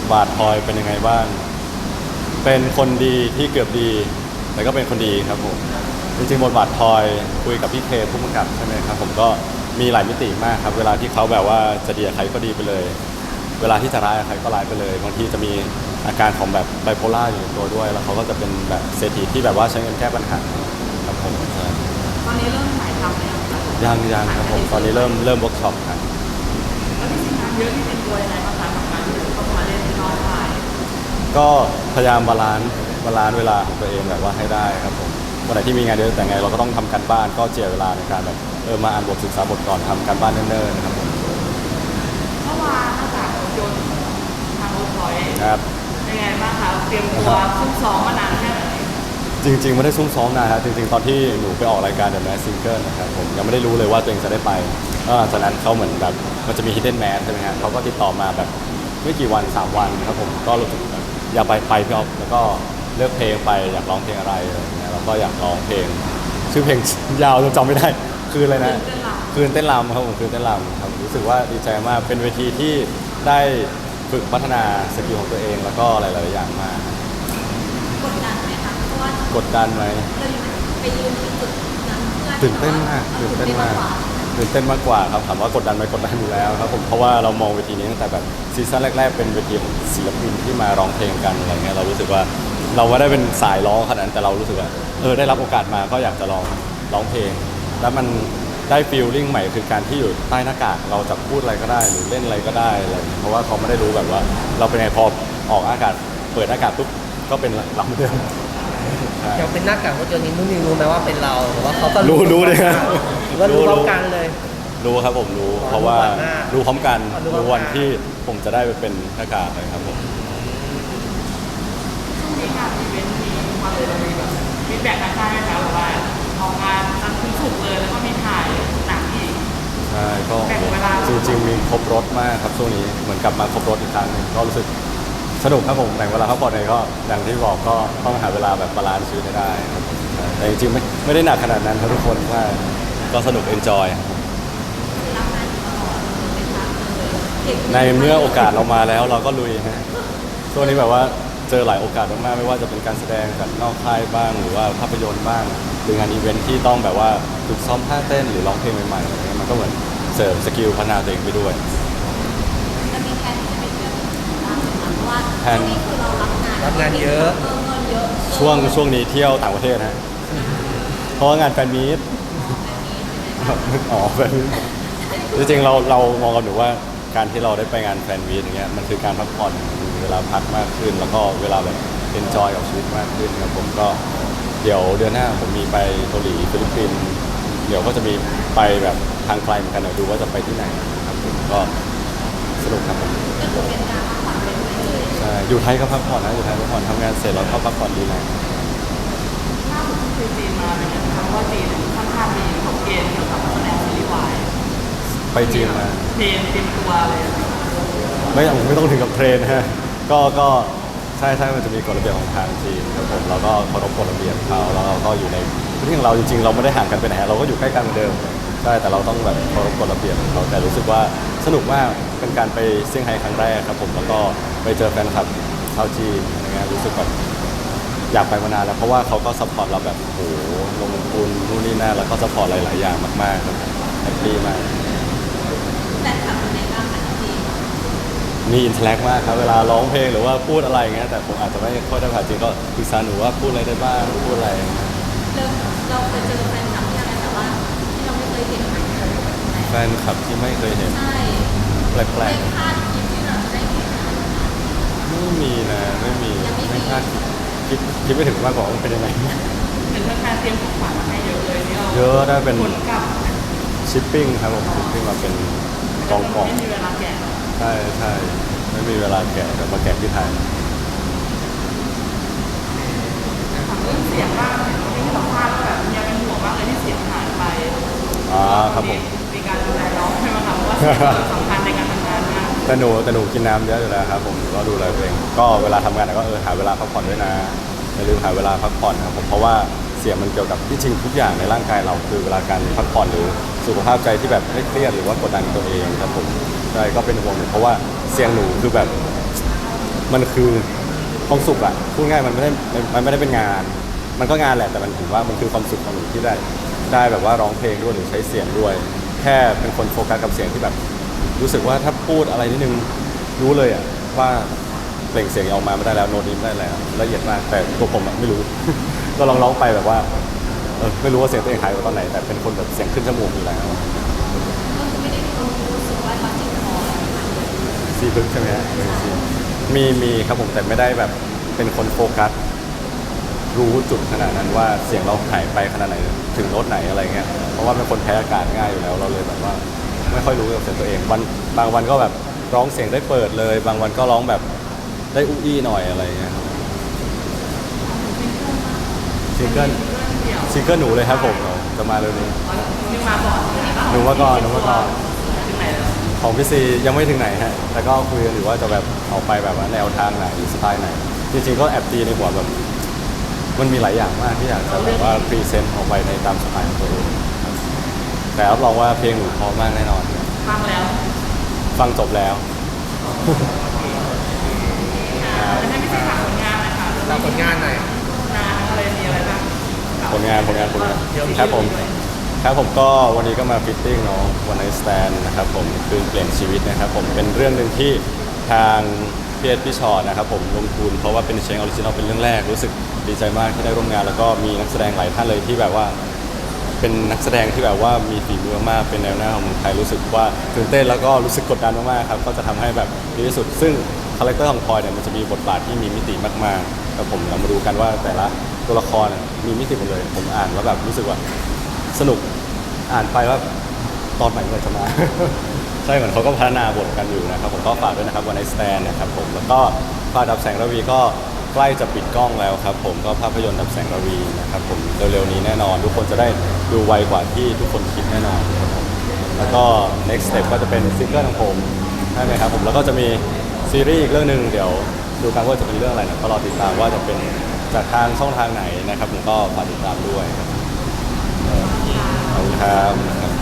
ทบาทพลอยเป็นยังไงบ้าง เป็นคนดีที่เกือบดี แต่ก็เป็นคนดีครับผมจริงๆบทบาทพลอยคุยกับพี่เคผู้กำกับใช่ไหมครับผมก็มีหลายมิติมากครับ เวลาที่เขาแบบว่าจะดีกับใครก็ดีไปเลย เวลาที่จะร้ายกับใครก็ร้ายไปเลยบางทีจะมีอาการของแบบไบโพล่าอยู่ในตัวด้วย แล้วเขาก็จะเป็นแบบเศรษฐีที่แบบว่าใช้เงินแก้ปัญหาครับผมใช่ตอนนี้เริ่มถ่ายทำแล้วคะยังยังครับผมตอนนี้เริ่มเริ่มเวิร์กช็อปครับแล้วที่สิงานเยอะที่เป็นตัวยังไงบ้าง ก็พยายามบาลานซ์บาลานซ์เวลาของตัวเองแบบว่าให้ได้ครับผมวันไหนที่มีงานเยอะแต่ไงเราก็ต้องทำการบ้านก็เจียดเวลาในการแบบเออมาอ่านบทศึกษาบทก่อนทำการบ้านเนิ่นๆนะครับผมเมื่อวานหน้ากากรถยนต์ทางโอทอยครับ เป็นไงบ้างคะเตรียมตัวซุ่มซ้อมมานานแค่ไหนจริงๆไม่ได้ซุ่มซ้อมนานครับจริง ๆ ตอนที่หนูไปออกรายการ The Mask Singer นะครับผมยังไม่ได้รู้เลยว่าตัวเองจะได้ไปก็หลังจากนั้นเขาเหมือนแบบมันจะมี Hidden Man ใช่ไหมฮะเขาก็ติดต่อมาแบบไม่กี่วัน 3 วันครับผมก็รู้สึกแบบ อยากไปไปพี่ออฟแล้วก็เลือกเพลงไปอยากร้องเพลงอะไรอะไรอย่างเงี้ยเราก็อยากร้องเพลง ชื่อเพลง ยาวจนจำไม่ได้ คืออะไรนะ คืนเต้นรำครับผมคืนเต้นรำครับรู้สึกว่าดีใจมากเป็นเวทีที่ได้ฝึกพัฒนาสกิลของตัวเองแล้วก็หลายๆอย่างมากกดดันไหมคะเพราะว่ากดดันไหมเราอยู่ไปยืนที่จุดนั้นเพื่อตื่นเต้นมากตื่นเต้นมาก ตื่นเต้นมากกว่าครับถามว่ากดดันไหมกดดันอยู่แล้วครับผมเพราะว่าเรามองเวทีนี้ตั้งแต่แบบซีซั่นแรก ๆ เป็นเวทีของศิลปินที่มาร้องเพลงกันอะไรเงี้ยเรารู้สึกว่าเราไม่ได้เป็นสายร้องขนาดนั้นแต่เรารู้สึกว่าเออได้รับโอกาสมาก็อยากจะลองร้องเพลง แล้วมันได้ฟีลลิ่งใหม่คือการที่อยู่ใต้หน้ากากเราจะพูดอะไรก็ได้หรือเล่นอะไรก็ได้อะไรเพราะว่าเขาไม่ได้รู้แบบว่า เราเป็นไงพอออกอากาศ เปิดอากาศปุ๊บก็เป็นเราเหมื อนเดิมใช่ยังเป็นหน้ากากรถยนต์นี้นุ่นนิวรู้ไหมว่าเป็นเราหรือว่าเขาก็รู้รู้เลยครับหรือว่ารู้พร้อมกันเลย รู้ครับผมรู้อ๋อเพราะว่ารู้ก่อนหน้ารู้พร้อมกันอ๋อรู้พร้อมรู้วันกันที่ผมจะได้ไปเป็นหน้ากากเลยครับผมช่วงนี้งานอีเวนต์มีมาเลยเรามีแบบมีแบ่งทางค่ายไหมคะแบบว่าออกงานจันทร์ถึงศุกร์เลยแล้วก็มีถ่ายหนังอีกใช่ก็แบ่งเวลาจริงๆมีครบรถมากครับช่วงนี้เหมือนกลับมาครบรถอีกครั้งหนึงก็รู้สึก สนุกครับผมแต่งเวลาพักผ่อนเองก็อย่างที่บอกก็ต้องหาเวลาแบบบาลานซ์ชีวิตให้ได้ครับผมใช่แต่จริงๆไม่ไม่ได้หนักขนาดนั้นครับทุกคนว่าก็สนุกเอนจอยรับงานตลอดเป็นพักเลยเก่งในเมื่อโอกาสเรามาแล้วเราก็ลุยฮะช่วงนี้แบบว่าเจอหลายโอกาสมากๆไม่ว่าจะเป็นการแสดงจากนอกค่ายบ้าง หรือว่าภาพยนตร์บ้างหรืองานอีเวนท์ที่ต้องแบบว่าฝึกซ้อมท่าเต้นหรือร้องเพลงใหม่ๆอะไรเงี้ยมันก็เหมือนเสริมสกิลพัฒนาตัวเองไปด้วย นงนี้คือเรารับงานรับงานเยอะเออเงินเยอะ ช่วงช่วงนี้เที่ยวต่างประเทศฮะเพราะว่างานแฟนมีตอ๋อแฟนมีตจริงๆเราเรามองกันหนูว่าการที่เราได้ไปงานแฟนมีตอย่างเงี้ยมันคือการพักผ่อนมีเวลาพักมากขึ้น แล้วก็เวลาแบบเอนจอยกับชีวิตมากขึ้นครับผมก็เดี๋ยวเดือนหน้าผมมีไปเกาหลีฟิลิปปินส์เดี๋ยวก็จะมีไปแบบทางไกลเหมือนกันเดี๋ยวดูว่าจะไปที่ไหนครับผมก็สนุกครับผม อยู่ไทยก็พักผ่อนนะอยู่ไทยพักผ่อนทำงานเสร็จแล้วก็พักผ่อนดีนะล่าสุดที่ไปจีนมาเป็นไงบ้างคะเพราะว่าจีนค่อนข้างมีกฎเกณฑ์เกี่ยวกับนักแสดงซีรีส์วายไปจีนมาเตรียมเตรียมตัวเลยไม่ไม่ต้องถึงกับเทรนนะฮะ ก็ก็ใช่ใช่มันจะมีกฎระเบียบของทางจีนครับผมเราก็เคารพกฎระเบียบเขาแล้วเราก็อยู่ในพื้นที่ของเราจริงๆ เราไม่ได้ห่างกันไปไหนเราก็อยู่ใกล้กันเหมือนเดิมใช่แต่เราต้องแบบเคารพกฎระเบียบของเขาแต่รู้สึกว่าสนุกมากเป็นการไปเซี่ยงไฮ้ครั้งแรกครับผมแล้วก็ไปเจอแฟนคลับชาวจีนอะไรเงี้ยรู้สึกแบบอยากไปมานานแล้วเพราะว่าเขาก็ซัพพอร์ตเราแบบโอ้โหลงทุนนู่นนี่นั่นแล้วก็ซัพพอร์ตหลาย ๆ อย่างมากๆครับแฮปปี้มากแต่ทำในบ้างคะที่มีอินเทอร์แอคมากครับเวลาร้องเพลงหรือว่าพูดอะไรอย่างเงี้ยแต่ผมอาจจะไม่ค่อยได้ผ่านจริงก็ปรึกษาหนูว่าพูดอะไรได้บ้างพูดอะไรอย่างเงี้ยเราเราเคยเจอแฟนคลับที่อะไรแต่ว่าที่ เราไม่เคยเห็นไหมแฟนคลับที่ไม่เคยเห็น ใช่แปลไม่กคาดคิดที่เราจะได้เห็น ๆ ไม่มีนะไม่มี ไม่คาดคิดคิดไม่ถึงมากกว่าว่ามันเป็นยังไง เห็นแฟนๆเตรียมของขวัญมาให้เยอะเลยที่เราเยอะได้เป็นขนกลับชิปปิ้งครับผมชิปปิ้งมาเป็นกองกล่องไม่มีเวลาแกะใช่ใช่ไม่มีเวลาแกะแต่มาแกะที่ไทย ถามเรื่องเสียงบ้างเห็นที่สัมภาษณ์ว่าแบบยังเป็นห่วงมากเลยที่เสียงหายไป อ่า ครับผม มีการดูแลน้องใช่ไหมคะเพราะว่าเสียงสำคัญในการทำงานมากแต่หนูแต่หนูกินน้ำเยอะอยู่แล้วครับผมก็ดูแลตัวเองก็เวลาทำงานก็เออหาเวลาพักผ่อนด้วยนะอย่าลืมหาเวลาพักผ่อนครับผมเพราะว่าเสียงมันเกี่ยวกับที่จริงทุกอย่างในร่างกายเราคือเวลาการพักผ่อนหรือสุขภาพใจที่แบบไม่เครียดหรือว่ากดดันตัวเองครับผมใช่ก็เป็นห่วงหนูเพราะว่าเสียงหนูคือแบบมันคือความสุขอะพูดง่ายมันไม่ได้มันมันไม่ได้เป็นงาน มันก็งานแหละแต่มันถือว่ามันคือความสุขของหนูที่ได้ ได้แบบว่าร้องเพลงด้วยหรือใช้เสียงด้วย แค่เป็นคนโฟกัสกับเสียงที่แบบ รู้สึกว่าถ้าพูดอะไรนิดนึงรู้เลยอะว่าเปล่งเสียงออกมาไม่ได้แล้วโน้ตนี้ไม่ได้แล้วละเอียดมากแต่ตัวผมอะไม่รู้ ก็ลองร้องไปแบบว่าเออไม่รู้ว่าเสียงตัวเองหายไปตอนไหน แต่เป็นคนแบบเสียงขึ้นจมูกอยู่แล้วก็คือไม่ได้รู้สึกว่าเราจิตคออะไรประมาณนี้ซีพึกใช่ไหมฮะเออซีมีมีครับผมแต่ไม่ได้แบบเป็นคนโฟกัส รู้จุดขนาดนั้นว่าเสียงเราหายไปขนาดไหนถึงโน้ตไหนอะไรเงี้ยเพราะว่าเป็นคนแพ้อากาศง่ายอยู่แล้วเราเลยแบบว่า ไม่ค่อยรู้กับเสียงตัวเองวันบางวันก็แบบร้องเสียงได้เปิดเลย บางวันก็ร้องแบบได้อู้อี้หน่อยอะไรเงี้ยครับซิงเกิลเดี่ยวซิงเกิลหนูเลยครับผมจะมาเร็วนี้ยังมาก่อนหนูมาก่อนหนูมาก่อนถึงไหนแล้วของพี่ซียังไม่ถึงไหนฮะแต่ก็คุยกันอยู่ว่าจะแบบออกไปแบบว่าแนวทางไหนสไตล์ไหนจริงๆก็แอบตีในหัวแบบ มันมีหลายอย่างมากที่อยากจะแบบว่าพรีเซนต์ออกไปในตามสไตล์ของตัวเองครับแต่รับรองว่าเพลงหนูเพอมากแน่นอน ฟังแล้วฟังจบแล้วจะให้พี่ซีฝากผลงานหนะคะตามผลงานหน่อยงานอะไรมีอะไรบ้างผลงานผลงานผลงานเดี๋ยวครับผมครับผมก็วันนี้ก็มาฟิตติ้งเนาะวันไนสแตนนะครับผมคืนเปลี่ยนชีวิตนะครับผมเป็นเรื่องหนึ่งที่ทาง พีเอสพี่ชอตนะครับผมลงทุนเพราะว่าเป็นเชงออริจินอลเป็นเรื่องแรกรู้สึกดีใจมากที่ได้ร่วมงาน แล้วก็มีนักแสดงหลายท่านเลยที่แบบว่า เป็นนักแสดงที่แบบว่ามีฝีมือมากเป็นแนวหน้าของเมืองไทยรู้สึกว่าตื่นเต้นแล้วก็รู้สึกกดดันมากๆครับก็จะทำให้แบบดีที่สุด ซึ่งคาแรคเตอร์ของพลอยเนี่ยมันจะมีบทบาทที่มีมิติมากๆแล้วผมเรามาดูกันว่าแต่ละตัวละครน่ะมีมิติหมดเลย ผมอ่านแล้วแบบรู้สึกว่าสนุกอ่านไปว่าตอนไหนมันจะมา ใช่เหมือนเขาก็พัฒนาบทกันอยู่นะครับผมก็ฝากด้วยนะครับวันไนสแตนนะครับผมแล้วก็ฝากดับแสงระวีก็ใกล้จะปิดกล้องแล้วครับผมก็ภาพยนตร์ดับแสงระวีนะครับผมเร็วๆนี้แน่นอน ทุกคนจะได้ดูไวกว่าที่ทุกคนคิดแน่นอนครับผมแล้วก็ next step ก็จะเป็นซิงเกิลของผมใช่ไหมครับผมแล้วก็จะมีซีรีส์อีกเรื่องหนึ่งเดี๋ยวดูกันว่าจะเป็นเรื่องอะไรนะก็รอติดตามว่าจะเป็นจากทางช่องทางไหนนะครับผมก็ฝากติดตามด้วยครับขอบคุณครับ